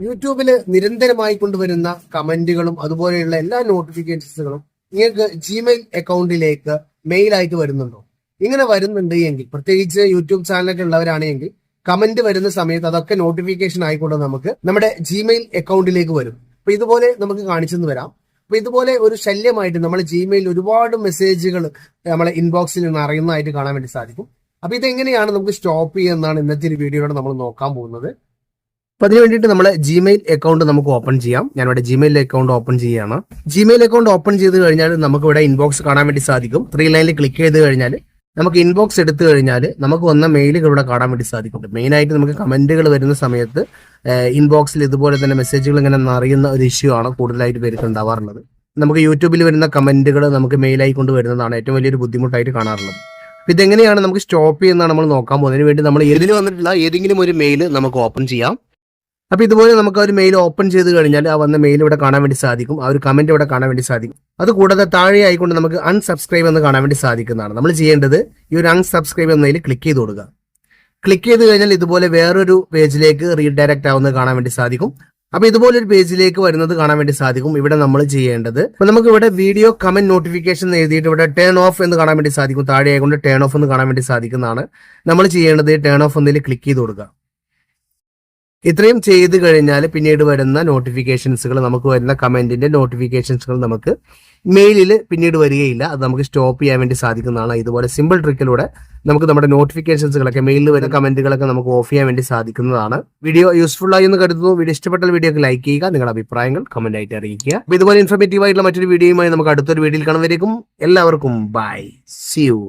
യൂട്യൂബിൽ നിരന്തരമായി കൊണ്ടുവരുന്ന കമന്റുകളും അതുപോലെയുള്ള എല്ലാ നോട്ടിഫിക്കേഷൻസുകളും നിങ്ങൾക്ക് ജിമെയിൽ അക്കൗണ്ടിലേക്ക് മെയിൽ ആയിട്ട് വരുന്നുണ്ടോ? ഇങ്ങനെ വരുന്നുണ്ട് എങ്കിൽ പ്രത്യേകിച്ച് യൂട്യൂബ് ചാനലൊക്കെ ഉള്ളവരാണെങ്കിൽ കമന്റ് വരുന്ന സമയത്ത് അതൊക്കെ നോട്ടിഫിക്കേഷൻ ആയിക്കൊണ്ട് നമുക്ക് നമ്മുടെ ജിമെയിൽ അക്കൗണ്ടിലേക്ക് വരും. അപ്പൊ ഇതുപോലെ നമുക്ക് കാണിച്ചെന്ന് വരാം അപ്പൊ ഇതുപോലെ ഒരു ശല്യമായിട്ട് നമ്മൾ ജിമെയിൽ ഒരുപാട് മെസ്സേജുകൾ നമ്മളെ ഇൻബോക്സിൽ നിന്ന് അറിയുന്നതായിട്ട് കാണാൻ വേണ്ടി സാധിക്കും. അപ്പൊ ഇതെങ്ങനെയാണ് നമുക്ക് സ്റ്റോപ്പ് ചെയ്യുന്നതാണ് ഇന്നത്തെ ഒരു വീഡിയോയിലൂടെ നമ്മൾ നോക്കാൻ പോകുന്നത്. അപ്പൊ അതിന് വേണ്ടിയിട്ട് നമ്മൾ ജിമെയിൽ അക്കൗണ്ട് നമുക്ക് ഓപ്പൺ ചെയ്യാം. ഞാൻ ഇവിടെ ജിമെയിൽ അക്കൗണ്ട് ഓപ്പൺ ചെയ്യുകയാണ്. ജിമെയിൽ അക്കൗണ്ട് ഓപ്പൺ ചെയ്ത് കഴിഞ്ഞാൽ നമുക്ക് ഇവിടെ ഇൻബോക്സ് കാണാൻ വേണ്ടി സാധിക്കും. ത്രീ ലൈനിൽ ക്ലിക്ക് ചെയ്ത് കഴിഞ്ഞാൽ നമുക്ക് ഇൻബോക്സ് എടുത്തു കഴിഞ്ഞാൽ നമുക്ക് വന്ന മെയിലുകൾ ഇവിടെ കാണാൻ വേണ്ടി സാധിക്കും. മെയിൻ ആയിട്ട് നമുക്ക് കമന്റുകൾ വരുന്ന സമയത്ത് ഇൻബോക്സിൽ ഇതുപോലെ തന്നെ മെസ്സേജുകൾ ഇങ്ങനെ അറിയുന്ന ഒരു ഇഷ്യൂ ആണ് കൂടുതലായിട്ട് പേർക്ക് ഉണ്ടാവാറുള്ളത്. നമുക്ക് യൂട്യൂബിൽ വരുന്ന കമന്റുകൾ നമുക്ക് മെയിലായി കൊണ്ട് വരുന്നതാണ് ഏറ്റവും വലിയൊരു ബുദ്ധിമുട്ടായിട്ട് കാണാറുള്ളത്. അപ്പൊ ഇതെങ്ങനെയാണ് നമുക്ക് സ്റ്റോപ്പ് ചെയ്യുന്നതാണ് നമ്മൾ നോക്കാൻ പോകുന്നത്. അതിന് വേണ്ടി നമ്മൾ ഇതിൽ വന്നിട്ടുള്ള ഏതെങ്കിലും ഒരു മെയിൽ നമുക്ക് ഓപ്പൺ ചെയ്യാം. അപ്പൊ ഇതുപോലെ നമുക്ക് ആ ഒരു മെയിൽ ഓപ്പൺ ചെയ്ത് കഴിഞ്ഞാൽ ആ വന്ന മെയിൽ ഇവിടെ കാണാൻ വേണ്ടി സാധിക്കും. ആ ഒരു കമന്റ് ഇവിടെ കാണാൻ വേണ്ടി സാധിക്കും. അത് കൂടാതെ താഴെ ആയിക്കൊണ്ട് നമുക്ക് അൺസബ്സ്ക്രൈബ് എന്ന് കാണാൻ വേണ്ടി സാധിക്കുന്നതാണ്. നമ്മൾ ചെയ്യേണ്ടത് ഈ ഒരു അൺസബ്സ്ക്രൈബ് എന്നതിൽ ക്ലിക്ക് ചെയ്ത് കൊടുക്കുക. ക്ലിക്ക് ചെയ്ത് കഴിഞ്ഞാൽ ഇതുപോലെ വേറൊരു പേജിലേക്ക് റീഡയറക്റ്റ് ആവുന്നത് കാണാൻ വേണ്ടി സാധിക്കും. അപ്പൊ ഇതുപോലെ ഒരു പേജിലേക്ക് വരുന്നത് കാണാൻ വേണ്ടി സാധിക്കും. ഇവിടെ നമ്മൾ ചെയ്യേണ്ടത്. അപ്പൊ നമുക്ക് ഇവിടെ വീഡിയോ കമന്റ് നോട്ടിഫിക്കേഷൻ എഴുതിയിട്ട് ഇവിടെ ടേൺ ഓഫ് എന്ന് കാണാൻ വേണ്ടി സാധിക്കും. താഴെ ആയിക്കൊണ്ട് ടേൺ ഓഫ് എന്ന് കാണാൻ വേണ്ടി സാധിക്കുന്നതാണ്. നമ്മൾ ചെയ്യേണ്ടത് ടേൺ ഓഫ് എന്നതിൽ ക്ലിക്ക് ചെയ്ത് കൊടുക്കുക. ഇത്രയും ചെയ്ത് കഴിഞ്ഞാൽ പിന്നീട് വരുന്ന നോട്ടിഫിക്കേഷൻസുകൾ നമുക്ക് വരുന്ന കമന്റിന്റെ നോട്ടിഫിക്കേഷൻസുകൾ നമുക്ക് മെയിലിൽ പിന്നീട് വരികയില്ല. അത് നമുക്ക് സ്റ്റോപ്പ് ചെയ്യാൻ വേണ്ടി സാധിക്കുന്നതാണ്. ഇതുപോലെ സിമ്പിൾ ട്രിക്കിലൂടെ നമുക്ക് നമ്മുടെ നോട്ടിഫിക്കേഷൻസുകളൊക്കെ മെയിലിൽ വരുന്ന കമന്റുകളൊക്കെ നമുക്ക് ഓഫ് ചെയ്യാൻ വേണ്ടി സാധിക്കുന്നതാണ്. വീഡിയോ യൂസ്ഫുൾ ആയി എന്ന് കരുതുന്നു. വീഡിയോ ഇഷ്ടപ്പെട്ട വീഡിയോക്ക് ലൈക്ക് ചെയ്യുക നിങ്ങളുടെ അഭിപ്രായങ്ങൾ കമന്റ് ആയിട്ട് അറിയിക്കുക. അപ്പോൾ ഇതുപോലെ ഇൻഫോർമേറ്റീവ് ആയിട്ടുള്ള മറ്റൊരു വീഡിയോയുമായി നമുക്ക് അടുത്തൊരു വീഡിയോയിൽ കാണുന്നവരേക്കും എല്ലാവർക്കും ബൈ സി യു